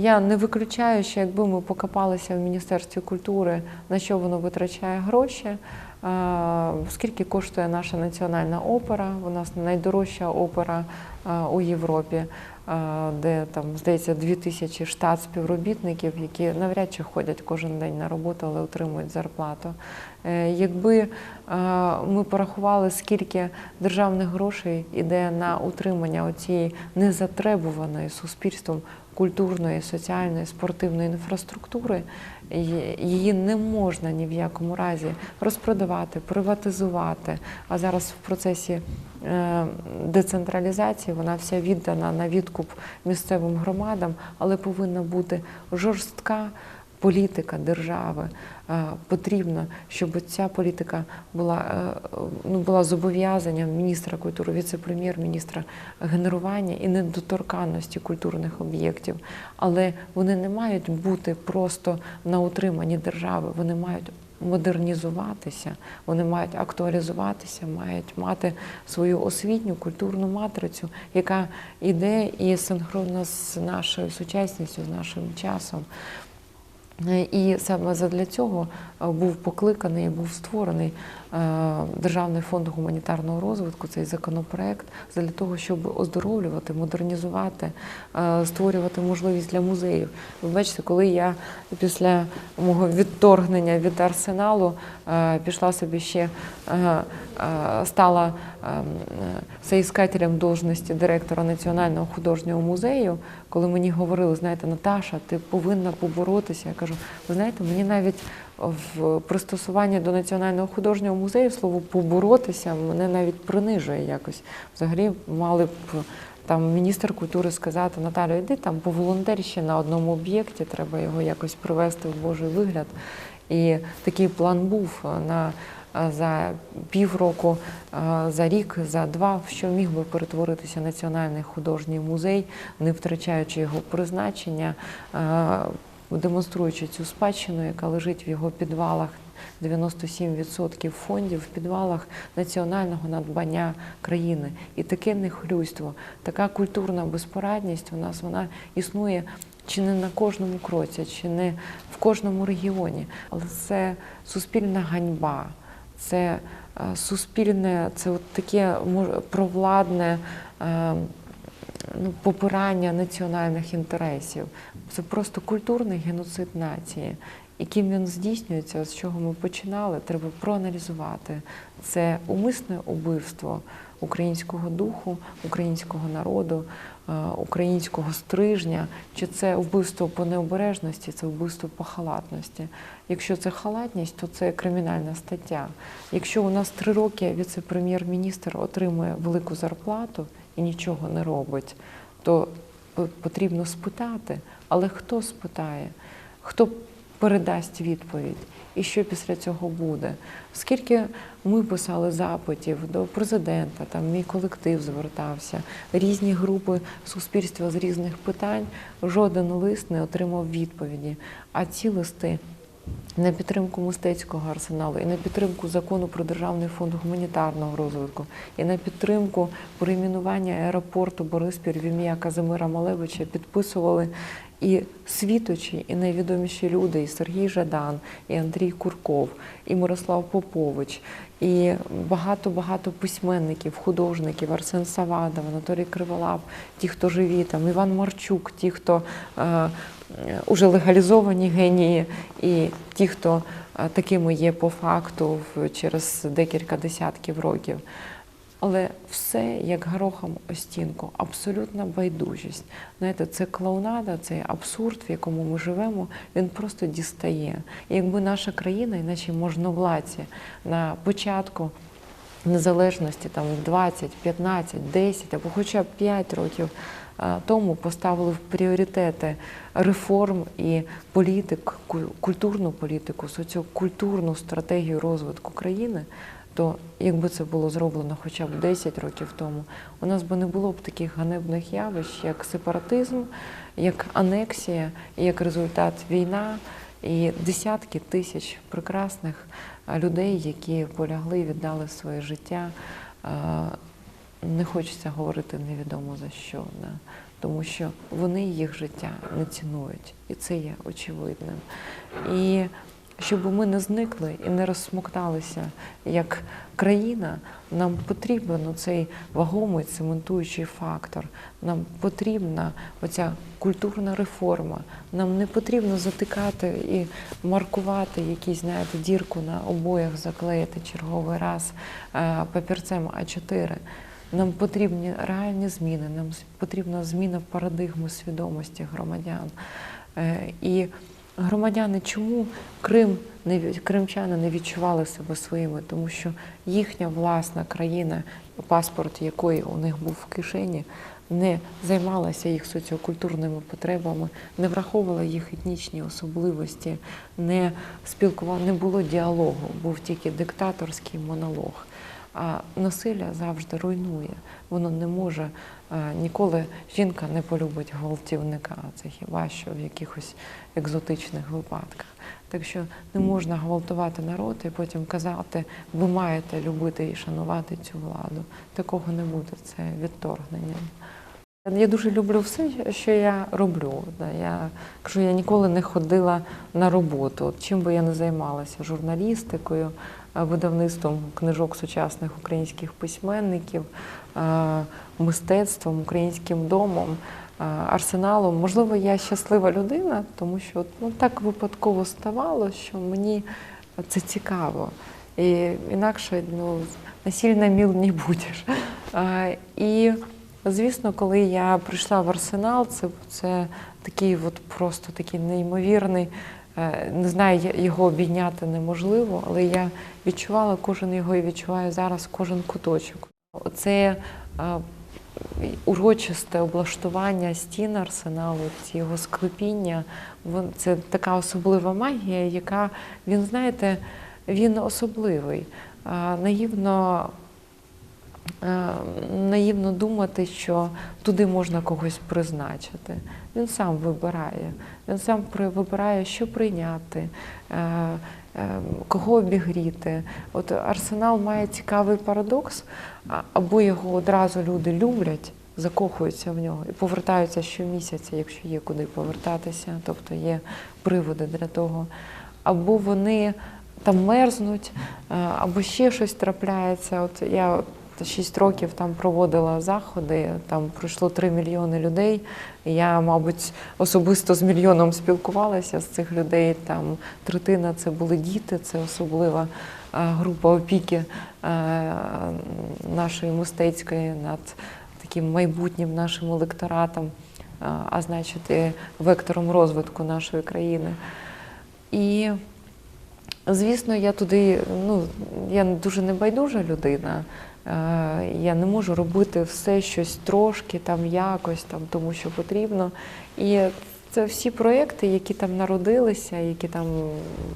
Я не виключаю, що якби ми покопалися в Міністерстві культури, на що воно витрачає гроші, скільки коштує наша національна опера, у нас найдорожча опера у Європі, де там, здається, дві тисячі штат співробітників, які навряд чи ходять кожен день на роботу, але отримують зарплату. Е, Якби ми порахували, скільки державних грошей іде на утримання цієї незатребуваної суспільством культурної, соціальної, спортивної інфраструктури, її не можна ні в якому разі розпродавати, приватизувати. А зараз в процесі е, децентралізації вона вся віддана на відкуп місцевим громадам, але повинна бути жорстка політика держави. Е, Потрібно, щоб ця політика була, е, ну, була зобов'язанням міністра культури, віце-прем'єр-міністра генерування і недоторканності культурних об'єктів. Але вони не мають бути просто на утриманні держави, вони мають модернізуватися, вони мають актуалізуватися, мають мати свою освітню культурну матрицю, яка йде і синхронно з нашою сучасністю, з нашим часом. Е, І саме задля цього е, був покликаний, був створений Державний фонд гуманітарного розвитку, цей законопроект, для того, щоб оздоровлювати, модернізувати, е, створювати можливість для музеїв. Ви бачите, коли я після мого відторгнення від арсеналу е, пішла собі ще е, е, стала е, соіскателем должності директора Національного художнього музею, коли мені говорили, знаєте, Наташа, ти повинна поборотися. Я кажу, ви знаєте, мені навіть в пристосуванні до Національного художнього музею слово поборотися мене навіть принижує якось. Взагалі мали б там міністр культури сказати, Наталю, йди там по волонтерші на одному об'єкті, треба його якось привести в Божий вигляд. І такий план був на за півроку, за рік, за два, що міг би перетворитися Національний художній музей, не втрачаючи його призначення, демонструючи цю спадщину, яка лежить в його підвалах. 97% фондів в підвалах національного надбання країни. І таке нехлюйство, така культурна безпорадність у нас вона існує чи не на кожному кроці, чи не в кожному регіоні. Але це суспільна ганьба, це е, суспільне, це от таке провладне. Ну, попирання національних інтересів. Це просто культурний геноцид нації. І ким він здійснюється, з чого ми починали, треба проаналізувати. Це умисне убивство українського духу, українського народу, е, українського стрижня, чи це вбивство по необережності, це вбивство по халатності. Якщо це халатність, то це кримінальна стаття. Якщо у нас три роки віце-прем'єр-міністр отримує велику зарплату і нічого не робить, то потрібно спитати. Але хто спитає? Хто передасть відповідь? І що після цього буде? Скільки ми писали запитів до президента, там мій колектив звертався, різні групи суспільства з різних питань, жоден лист не отримав відповіді. А ці листи на підтримку мистецького арсеналу, і на підтримку закону про державний фонд гуманітарного розвитку, і на підтримку перейменування аеропорту Бориспіль в ім'я Казимира Малевича підписували і світочі, і найвідоміші люди, і Сергій Жадан, і Андрій Курков, і Мирослав Попович, і багато-багато письменників, художників, Арсен Савадов, Анатолій Криволап, ті, хто живі, там Іван Марчук, ті, хто е, уже легалізовані генії, і ті, хто е, такими є по факту через декілька десятків років. Але все як горохом о стінку, абсолютна байдужість. Знаєте, це клоунада, цей абсурд, в якому ми живемо, він просто дістає. І якби наша країна і наші можновладці на початку незалежності там 20, 15, 10 або хоча б 5 років е, тому поставили в пріоритети реформ і політик, культурну політику, соціокультурну стратегію розвитку країни, то якби це було зроблено хоча б 10 років тому, у нас би не було б таких ганебних явищ, як сепаратизм, як анексія, як результат війна, і десятки тисяч прекрасних людей, які полягли віддали своє життя не хочеться говорити невідомо за що, да? тому що вони їх життя не цінують, і це є очевидним. І щоб ми не зникли і не розсмокталися як країна, нам потрібен цей вагомий цементуючий фактор. Нам потрібна оця культурна реформа. Нам не потрібно затикати і маркувати якісь, знаєте, дірку на обоях, заклеїти черговий раз е, папірцем А4. Нам потрібні реальні зміни, нам потрібна зміна парадигми свідомості громадян. Е, І громадяни, чому Крим не кримчани не відчували себе своїми, тому що їхня власна країна, паспорт якої у них був в кишені, не займалася їх соціокультурними потребами, не враховувала їх етнічні особливості, не спілкувала, не було діалогу, був тільки диктаторський монолог. А насилля завжди руйнує. Воно не може е, ніколи жінка не полюбить гвалтівника. Це хіба що в якихось екзотичних випадках. Так що не можна гвалтувати народ і потім казати, ви маєте любити і шанувати цю владу. Такого не буде. Це відторгнення. Я дуже люблю все, що я роблю. Я кажу, я ніколи не ходила на роботу. Чим би я не займалася журналістикою, видавництвом книжок сучасних українських письменників, мистецтвом, українським домом, арсеналом. Можливо, я щаслива людина, тому що ну, так випадково ставало, що мені це цікаво. І інакше ну, насильно міл не будеш. І Звісно, коли я прийшла в арсенал, це, це такий от просто такий неймовірний. Е, Не знаю, його обійняти неможливо, але я відчувала кожен його і відчуваю зараз кожен куточок. Це е, урочисте облаштування стін арсеналу, ці його склепіння. Це така особлива магія, яка він, знаєте, він особливий. Е, Наївно наївно думати, що туди можна когось призначити. Він сам вибирає. Він сам вибирає, що прийняти, е, е, кого обігріти. От арсенал має цікавий парадокс, або його одразу люди люблять. Закохуються в нього і повертаються щомісяця, якщо є куди повертатися, тобто є приводи для того. Або вони там мерзнуть, е, або ще щось трапляється. От я 6 років там проводила заходи, там пройшло 3 мільйони людей. Я, мабуть, особисто з мільйоном спілкувалася з цих людей. Там третина це були діти, це особлива е, група опіки е, нашої мистецької над таким майбутнім нашим електоратом, е, а значить, і вектором розвитку нашої країни. І Звісно, я туди, ну я дуже небайдужа людина. Е, Я не можу робити все щось трошки, там якось, там тому що потрібно. І це всі проекти, які там народилися, які там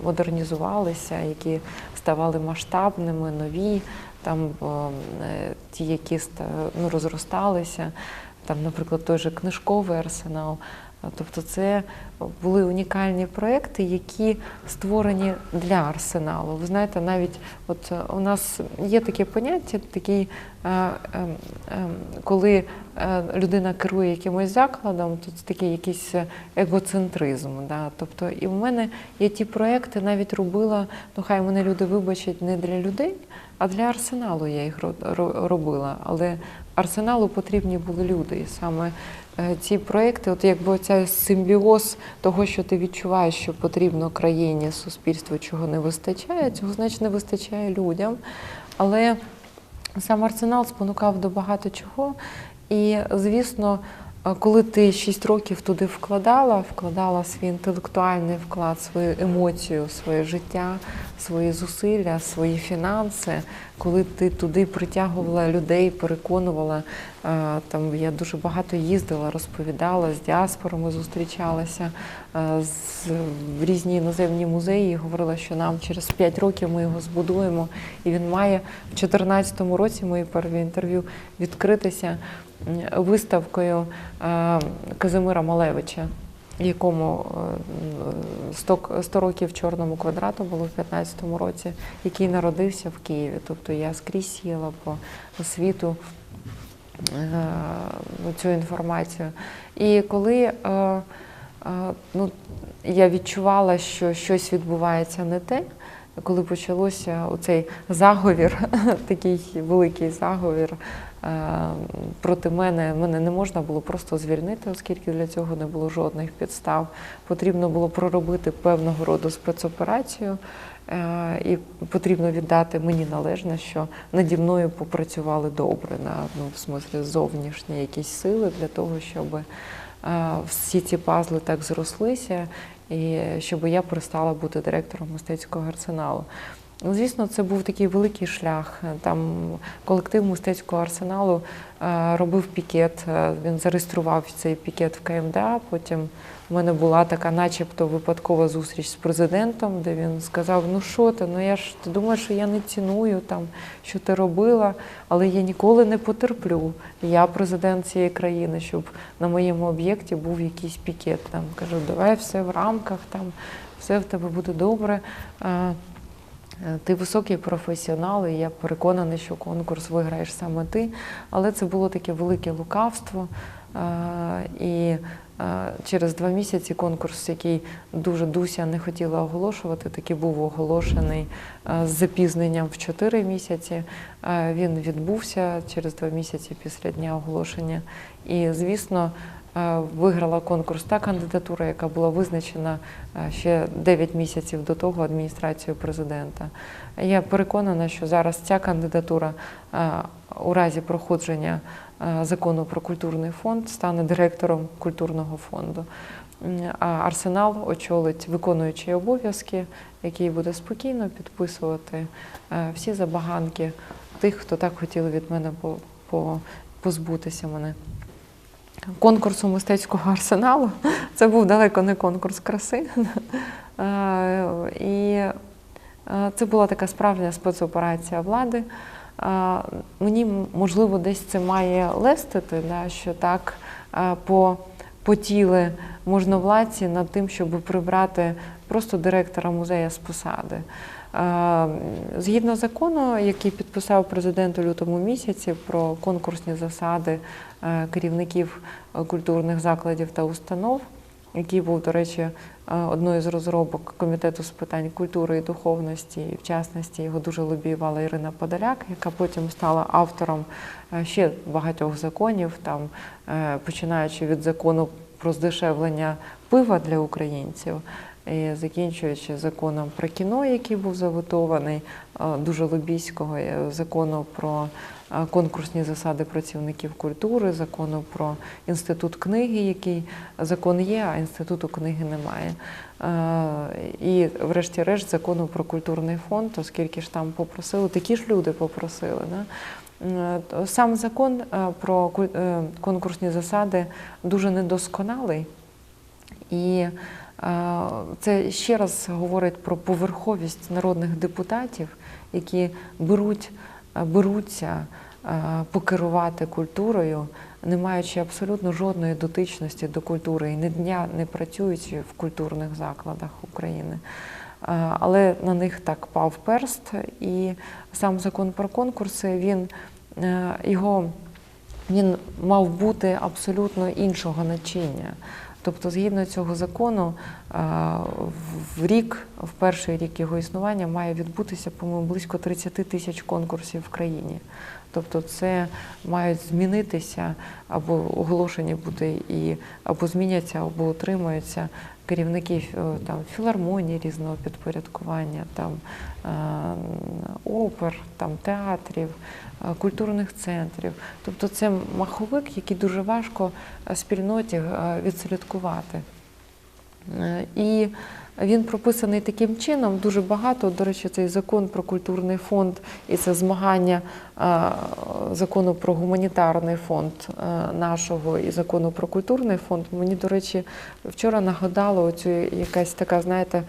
модернізувалися, які ставали масштабними, нові, там е, ті, які ну, розросталися, там, наприклад, той же книжковий арсенал. Тобто це були унікальні проекти, які створені для арсеналу. Ви знаєте, навіть от е, у нас є таке поняття, такий, е, е, е, коли е, людина керує якимось закладом, це такий якийсь егоцентризм. Да? Тобто, і в мене я ті проекти навіть робила, ну хай мене люди вибачать не для людей, а для арсеналу я їх ро- ро- робила. Але арсеналу потрібні були люди. І саме ці проекти, от якби оця симбіоз того, що ти відчуваєш, що потрібно країні, суспільству, чого не вистачає, цього значить не вистачає людям. Але сам арсенал спонукав до багато чого. І, звісно, коли ти 6 років туди вкладала, вкладала свій інтелектуальний вклад, свою емоцію, своє життя, свої зусилля, свої фінанси, коли ти туди притягувала людей, переконувала, е, там я дуже багато їздила, розповідала, з діаспорами зустрічалася, е, з, в різні іноземні музеї, і говорила, що нам через 5 років ми його збудуємо. І він має в 2014 році мої перві інтерв'ю відкритися виставкою е, Казимира Малевича, якому е, 100, 100 років чорному квадрату було в 15-му році, який народився в Києві. Тобто я скрізь їла по світу ну, цю інформацію. І коли е, е, ну, я відчувала, що щось відбувається не те, коли почалося оцей заговір, такий великий заговір е, проти мене, мене не можна було просто звільнити, оскільки для цього не було жодних підстав. Потрібно було проробити певного роду спецоперацію. Е, І потрібно віддати мені належне, що наді мною попрацювали добре на ну, в смислі зовнішні якісь сили для того, щоб е, всі ці пазли так зрослися, і щоб я перестала бути директором мистецького арсеналу. Звісно, це був такий великий шлях. Там колектив мистецького арсеналу е, робив пікет. е, Він зареєстрував цей пікет в КМДА. Потім в мене була така, начебто, випадкова зустріч з президентом, де він сказав: Ну що ти? Ну я ж ти думаєш, що я не ціную там, що ти робила, але я ніколи не потерплю. Я президент цієї країни, щоб на моєму об'єкті був якийсь пікет. Там кажу, давай все в рамках, там все в тебе буде добре. Ти високий професіонал, і я переконаний, що конкурс виграєш саме ти. Але це було таке велике лукавство. Е, І е, через два місяці конкурс, який дуже Дуся не хотіла оголошувати, таки був оголошений е, з запізненням в чотири місяці. Він відбувся через два місяці після дня оголошення. І, звісно, виграла конкурс та кандидатура, яка була визначена е, ще 9 місяців до того адміністрацією президента. Я переконана, що зараз ця кандидатура е, у разі проходження е, закону про культурний фонд стане директором культурного фонду. А Арсенал очолить виконуючий обов'язки, який буде спокійно підписувати е, всі забаганки тих, хто так хотіли від мене по- по- позбутися мене конкурсу мистецького арсеналу. Це був далеко не конкурс краси. Е, І е, це була така справжня спецоперація влади. Е, Мені, можливо, десь це має лестити, що так по, потіли можновладці над тим, щоб прибрати просто директора музею з посади. Згідно закону, який підписав президент у лютому місяці про конкурсні засади е, керівників культурних закладів та установ, який був, до речі, е, одною з розробок комітету з питань культури і духовності, і в частності його дуже лобіювала Ірина Подоляк, яка потім стала автором е, ще багатьох законів, там починаючи від закону про здешевлення пива для українців. І закінчуючи законом про кіно, який був заветований, е, дуже лобійського е, закону про е, конкурсні засади працівників культури, закону про інститут книги, який закон є, а інституту книги немає. Е, І, врешті-решт, закону про культурний фонд, оскільки ж там попросили, такі ж люди попросили. Да? Е, Сам закон е, про е, конкурсні засади дуже недосконалий. І е, це ще раз говорить про поверховість народних депутатів, які беруть, е, беруться е, покерувати культурою, не маючи абсолютно жодної дотичності до культури і ні дня не працюючи в культурних закладах України. Е, Але на них так пав перст, і сам закон про конкурси він е, його він мав бути абсолютно іншого начиння. Тобто, згідно цього закону, е, в рік, в перший рік його існування, має відбутися, по-моєму, близько 30 тисяч конкурсів в країні. Тобто, це мають змінитися або оголошені бути і або зміняться, або утримуються керівники е, там філармонії різного підпорядкування, там е, опер, там театрів, культурних центрів. Тобто це маховик, який дуже важко е, спільноті е, відслідкувати. Е, І він прописаний таким чином. Дуже багато, до речі, цей закон про культурний фонд і це змагання е, закону про гуманітарний фонд е, нашого і закону про культурний фонд. Мені, до речі, вчора нагадало оцю якась така, знаєте,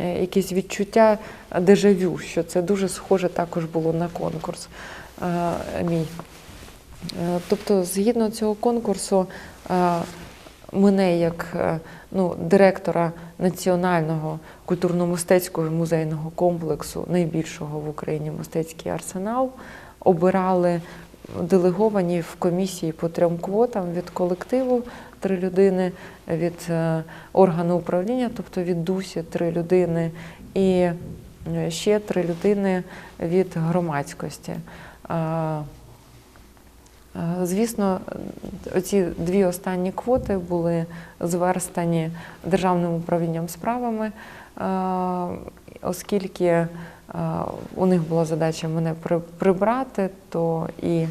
е, якесь відчуття дежавю, що це дуже схоже також було на конкурс е, мій. Е, Тобто, згідно цього конкурсу, е, мене як е, ну, директора національного культурно-мистецького музейного комплексу, найбільшого в Україні мистецький арсенал, обирали делеговані в комісії по трьом квотам від колективу три людини, від е, органу управління, тобто від ДУСі три людини, і е, ще три людини від громадськості. Звісно, оці дві останні квоти були зверстані Державним управлінням справами, оскільки у них була задача мене прибрати, то і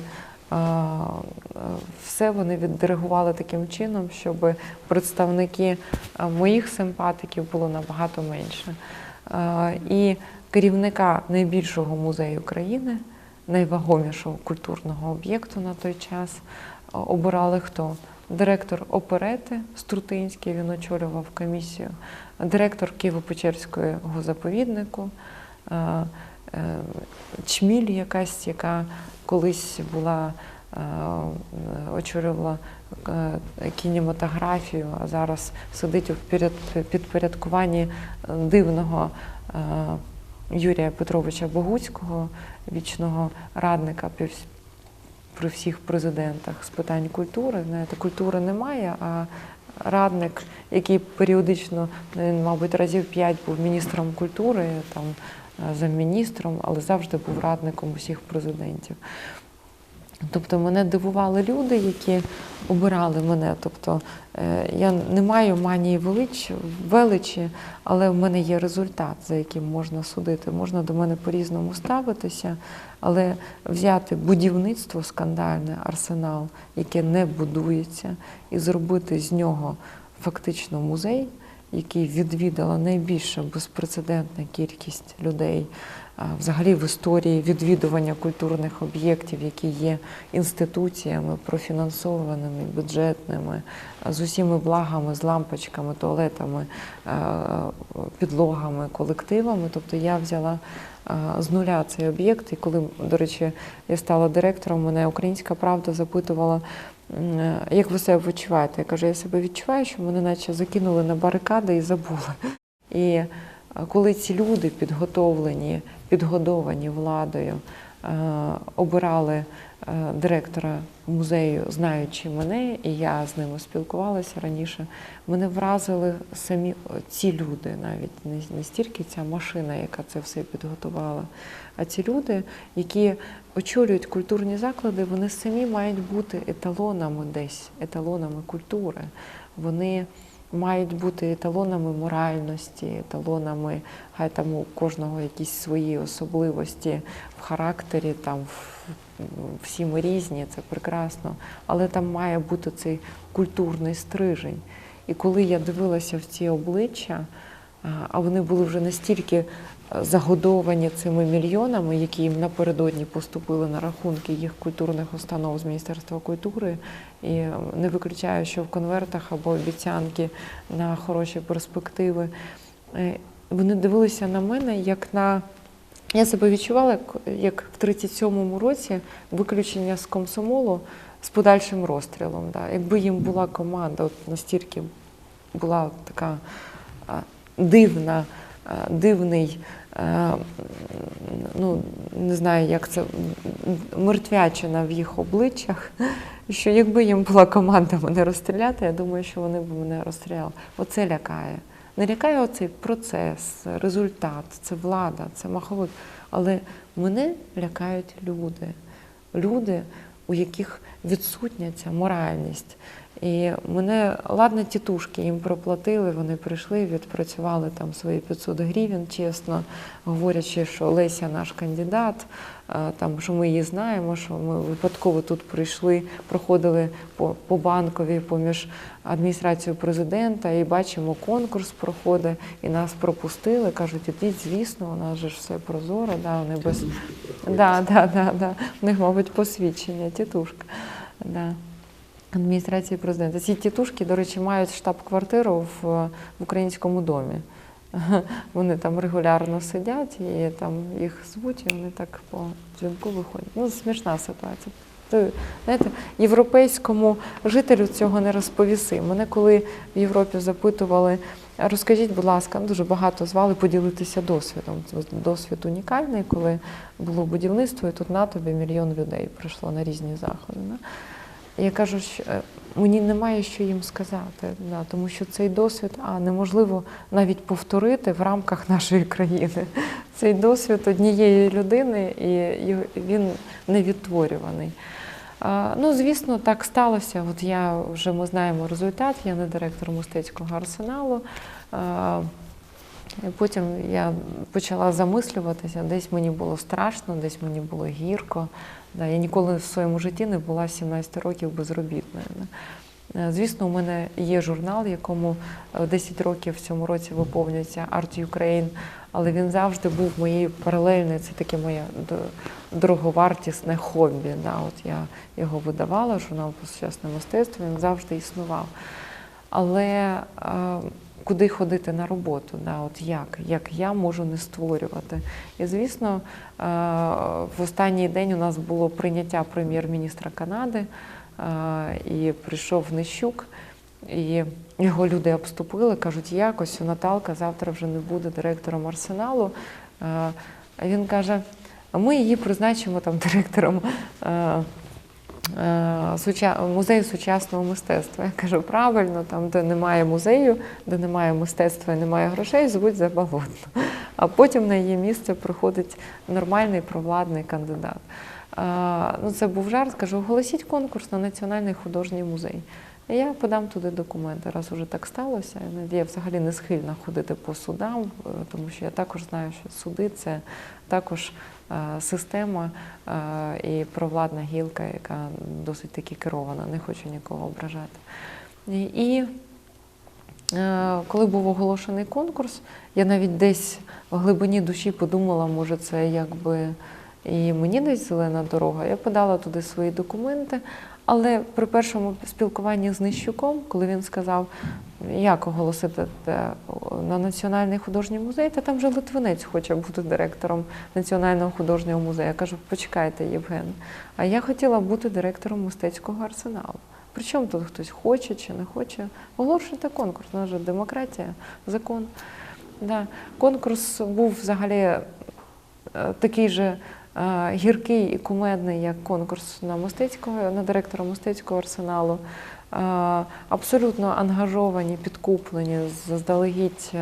все вони віддиригували таким чином, щоб представники моїх симпатиків було набагато менше. І керівника найбільшого музею країни найвагомішого культурного об'єкту на той час е, обирали хто? Директор оперети Струтинський, він очолював комісію, директор Києво-Печерського заповіднику, е, е, Чміль якась, яка колись була очолювала кінематографію, а зараз сидить у підпорядкуванні дивного Юрія Петровича Богуцького, вічного радника при всіх президентах з питань культури. Знаєте, культури немає, а радник, який періодично, ну, він, мабуть, разів п'ять був міністром культури, там замміністром, але завжди був радником усіх президентів. Тобто мене дивували люди, які обирали мене. Тобто е, я не маю манії велич, величі, але в мене є результат, за яким можна судити. Можна до мене по-різному ставитися, але взяти будівництво скандальне, арсенал, яке не будується, і зробити з нього фактично музей, який відвідала найбільша безпрецедентна кількість людей взагалі в історії відвідування культурних об'єктів, які є інституціями профінансованими, бюджетними, з усіма благами, з лампочками, туалетами, підлогами, колективами. Тобто я взяла з нуля цей об'єкт. І коли, до речі, я стала директором, мене Українська Правда запитувала, е, як ви себе відчуваєте? Я кажу, я себе відчуваю, що мене наче закинули на барикади і забули. І коли ці люди підготовлені, підгодовані владою, е, обирали е, директора музею, знаючи мене, і я з ними спілкувалася раніше, мене вразили самі ці люди, навіть не, не стільки ця машина, яка це все підготувала, а ці люди, які очолюють культурні заклади, вони самі мають бути еталонами десь, еталонами культури. Вони мають бути еталонами моральності, еталонами, хай там у кожного якісь свої особливості в характері, там всі ми різні, це прекрасно, але там має бути цей культурний стрижень. І коли я дивилася в ці обличчя, а, вони були вже настільки е, загодовані цими мільйонами, які їм напередодні поступили на рахунки їх культурних установ з Міністерства культури. І е, не виключаю, що в конвертах або обіцянки на хороші перспективи. Е, Вони дивилися на мене як на. Я себе відчувала як, в 37-му році виключення з комсомолу з подальшим розстрілом. Да. Якби їм була команда, от настільки була така дивна, дивний, ну не знаю, як це мертвячина в їх обличчях. Що якби їм була команда мене розстріляти, я думаю, що вони б мене розстріляли. Оце лякає. Не лякає оцей процес, результат, це влада, це маховик. Але мене лякають люди. Люди, у яких відсутня ця моральність. І мене, ладно, тітушки їм проплатили, вони прийшли, відпрацювали там свої 500 гривень, чесно, говорячи, що Леся наш кандидат, е, там, що ми її знаємо, що ми випадково тут прийшли, проходили по, по банковій поміж адміністрацією президента і бачимо, конкурс проходить, і нас пропустили. Кажуть, ідіть, звісно, у нас же ж все прозоро, да, вони без да, да, да, да. У них, мабуть, посвідчення, тітушка. Да. Адміністрації президента. Ці тітушки, до речі, мають штаб-квартиру в, в українському домі. Вони там регулярно сидять, і там їх звуть, і вони так по дзвінку виходять. Ну, смішна ситуація. Ти, знаєте, європейському жителю цього не розповіси. Мене коли в Європі запитували, розкажіть, будь ласка, дуже багато звали поділитися досвідом. Досвід унікальний, коли було будівництво, і тут на тобі мільйон людей прийшло на різні заходи. Я кажу, що е, мені немає що їм сказати, да, тому що цей досвід а, неможливо навіть повторити в рамках нашої країни. Цей досвід однієї людини, і він невідтворюваний. А, Ну, звісно, так сталося. От я вже ми знаємо результат, я не директор мистецького арсеналу. Потім я почала замислюватися, десь мені було страшно, десь мені було гірко. Да, я ніколи в своєму житті не була 17 років безробітною. Е, Звісно, у мене є журнал, якому е, 10 років в цьому році виповнюється Art Ukraine, але він завжди був моєю паралельною, це таке моє дороговартісне хобі. Да. От я його видавала, журнал по сучасне мистецтво, він завжди існував. Але е, куди ходити на роботу? Да? От як? Як я можу не створювати? І звісно, е, в останній день у нас було прийняття прем'єр-міністра Канади, е, і прийшов Нищук, і його люди обступили, кажуть, якось Наталка завтра вже не буде директором арсеналу. Е, він каже: ми її призначимо там директором. Е, музею сучасного мистецтва. Я кажу, правильно, там, де немає музею, де немає мистецтва і немає грошей, звуть заболотно. А потім на її місце приходить нормальний провладний кандидат. Е, Ну, це був жарт, кажу, оголосіть конкурс на Національний художній музей. І я подам туди документи, раз уже так сталося. Я взагалі не схильна ходити по судам, е, тому що я також знаю, що суди це також система е, і провладна гілка, яка досить таки керована, не хочу нікого ображати. І, і е, коли був оголошений конкурс, я навіть десь в глибині душі подумала, може, це якби і мені десь зелена дорога. Я подала туди свої документи. Але при першому спілкуванні з Нищуком, коли він сказав, як оголосити на Національний художній музей, та там вже Литвинець хоче бути директором Національного художнього музею. Я кажу, почекайте, Євген. А я хотіла бути директором мистецького арсеналу. Причому тут хтось хоче чи не хоче. Оголошуйте конкурс, у нас же демократія, закон. Да. Конкурс був взагалі е, такий же гіркий і кумедний, як конкурс на мистецького, на директора мистецького арсеналу. Абсолютно ангажовані, підкуплені, заздалегідь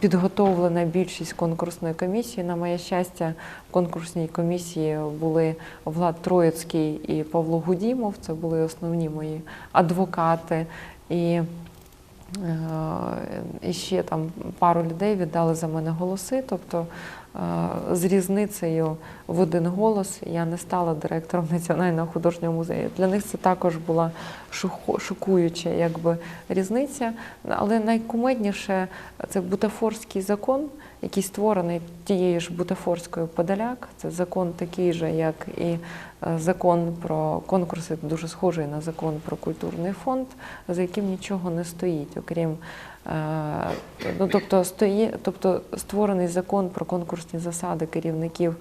підготовлена більшість конкурсної комісії. На моє щастя, в конкурсній комісії були Влад Троїцький і Павло Гудімов. Це були основні мої адвокати. І Е, І ще там пару людей віддали за мене голоси. Тобто з різницею в один голос я не стала директором Національного художнього музею. Для них це також була шокуюча якби, різниця. Але найкумедніше це бутафорський закон, який створений тією ж бутафорською Подоляк. Це закон такий же, як і е, закон про конкурси, дуже схожий на закон про культурний фонд, за яким нічого не стоїть, окрім е, ну, тобто, стої, тобто створений закон про конкурсні засади керівників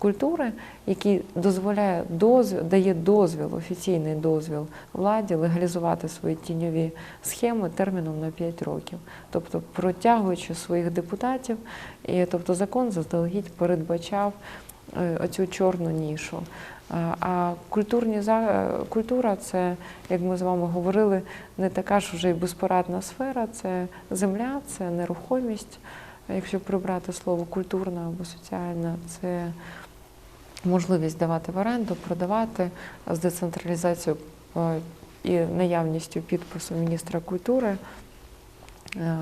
культури, який дозволяє дозвіл, дає дозвіл, офіційний дозвіл владі легалізувати свої тіньові схеми терміном на 5 років, тобто протягуючи своїх депутатів, і тобто закон заздалегідь передбачав е, оцю чорну нішу. А культурні культура це, як ми з вами говорили, не така ж вже й безпорадна сфера, це земля, це нерухомість. Якщо прибрати слово культурна або соціальна, це можливість давати в оренду, продавати з децентралізацією е, і наявністю підпису міністра культури, е,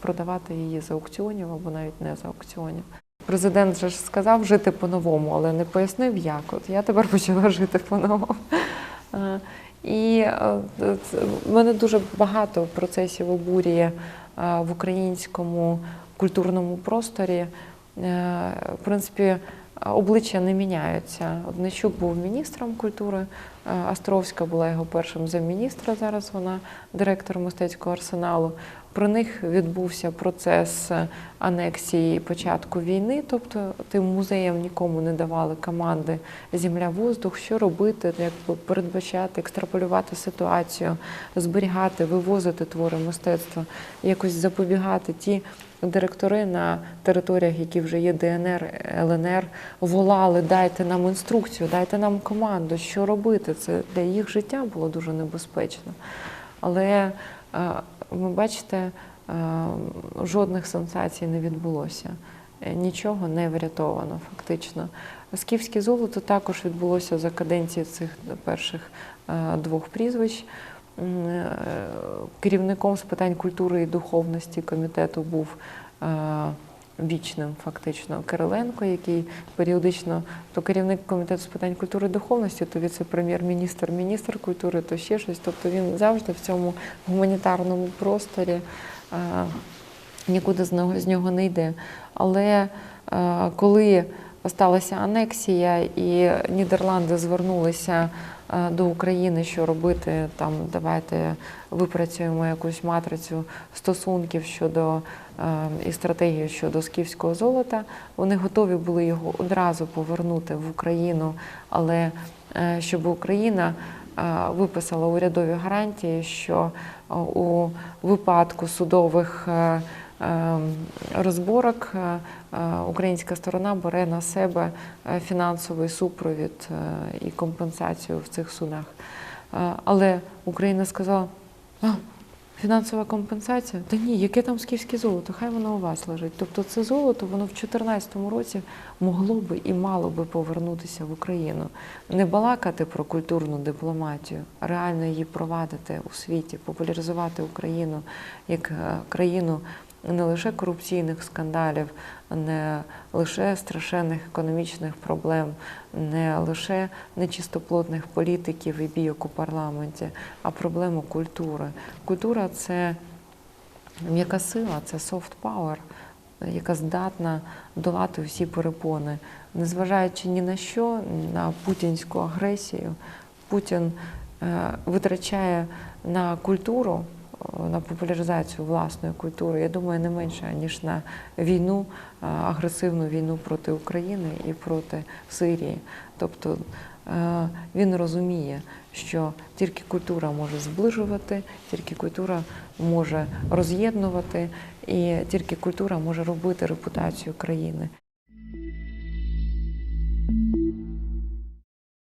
продавати її з аукціонів або навіть не з аукціонів. Президент же ж сказав жити по-новому, але не пояснив, як. От я тепер почала жити по-новому. Е, І це- мене дуже багато процесів обурює в українському культурному просторі. В принципі, обличчя не міняються. Одничук був міністром культури, е, Островська була його першим замміністра, зараз вона директор мистецького арсеналу. Про них відбувся процес анексії початку війни, тобто тим музеям нікому не давали команди земля-воздух, що робити, як передбачати, екстраполювати ситуацію, зберігати, вивозити твори мистецтва, якось запобігати. Ті директори на територіях, які вже є ДНР, ЛНР, волали, дайте нам інструкцію, дайте нам команду, що робити. Це для їх життя було дуже небезпечно. Але е, ви бачите, е, жодних сенсацій не відбулося. Е, Нічого не врятовано фактично. Скіфське золото також відбулося за каденції цих перших двох прізвищ. Е, Керівником з питань культури і духовності комітету був е, вічним фактично Кириленко, який періодично то керівник комітету з питань культури і духовності, то віце-прем'єр-міністр, міністр культури, то ще щось. Тобто він завжди в цьому гуманітарному просторі е, нікуди з нього, не йде. Але коли сталася анексія і Нідерланди звернулися до України, що робити там, давайте випрацюємо якусь матрицю стосунків щодо е, і стратегію щодо скіфського золота. Вони готові були його одразу повернути в Україну, але е, щоб Україна е, виписала урядові гарантії, що е, у випадку судових е, е, розборок е, е, українська сторона бере на себе е, фінансовий супровід і компенсацію в цих судах. Але Україна сказала, а, фінансова компенсація? Та ні, яке там скіфське золото, хай воно у вас лежить. Тобто це золото, воно в 2014 році могло би і мало би повернутися в Україну. Не балакати про культурну дипломатію, а реально її провадити у світі, популяризувати Україну як країну не лише корупційних скандалів, не лише страшенних економічних проблем, не лише нечистоплотних політиків і бійок у парламенті, а проблему культури. Культура це м'яка сила, це soft power, яка здатна долати всі перепони. Незважаючи ні на що, на путінську агресію, Путін е, витрачає на культуру, на популяризацію власної культури, я думаю, не менше, ніж на війну, е, агресивну війну проти України і проти Сирії. Тобто е, він розуміє, що тільки культура може зближувати, тільки культура може роз'єднувати, і тільки культура може робити репутацію країни.